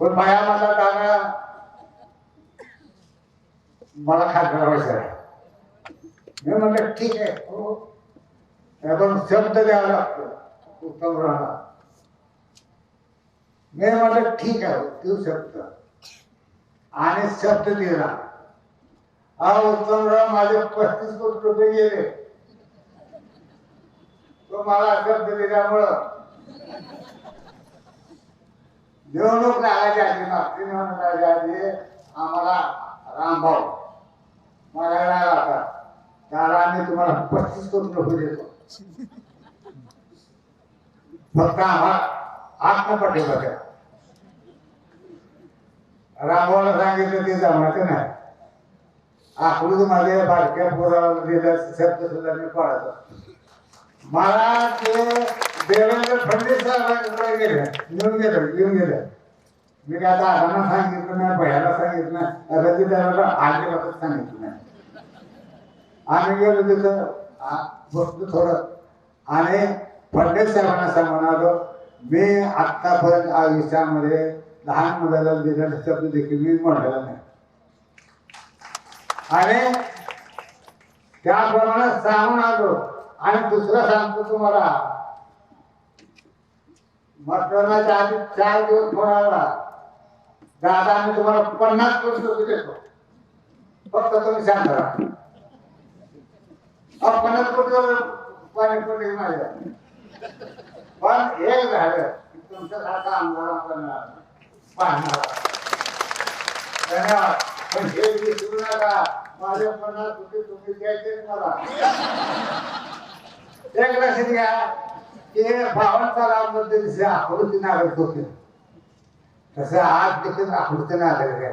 पण माया माझा दादा मला खासदार व्हायचं आहे. मी म्हटलं ठीक आहे. हो. पण शब्द द्यावा लागतो. उत्तम राहणार. मी म्हटलं ठीक आहे तू शब्द. आणि शब्द दिला. हा उत्तमराव माझे पस्तीस कोटी रुपये गेले. तो मला शब्द दिल्यामुळं निवडणूक लागायच्या आधी मागची निवडणूक लागायच्या आधी आम्हाला रामभाऊ मला राग आता त्याला आम्ही तुम्हाला पस्तीस कोटी रुपये देतो. फक्त आम्हाला आत्मपट्टी बघा रामभाऊला सांगितलं ते जमायचं नाही. आकृती माझ्या बारक्या पोराला दिलं शब्द सुद्धा मी पाळतो. मला ते देवेंद्र फडणवीस साहेबांकडे गेले येऊन गेलं येऊन गेलं. मी काय आता दादांना सांगितलं नाही भयाला सांगितलं नाही. रजिदाराला आजीबाबत सांगितलं नाही. आम्ही गेलो तिथं आ- बसलो थोडं. आणि फडणवीस साहेबांना सांगून आलो मी आत्तापर्यंत आयुष्यामध्ये लहान मुलाला दिलेला शब्द देखील मी म्हणलेला नाही. आणि त्याप्रमाणे सांगून आलो. आणि दुसरं सांगतो तुम्हाला मतदानाच्या आधी चार दिवस फोन आला दादा आम्ही तुम्हाला पन्नास कोटी देतो. फक्त तुम्ही शांत राहा अहो, पन्नास कोटी पाणी पडले माझ्या पण हे झालं की तुमच्यासारखा आमदार करणार पाहणार. धन्यवाद. पण हे विसरू नका. माझे पन्नास कोटी तुम्ही द्यायचे मला. एक लक्ष घ्या. की बावन्न सालामध्ये जसे आकृती नागरिक होते. तसं आज देखील आकृती नागरिक आहे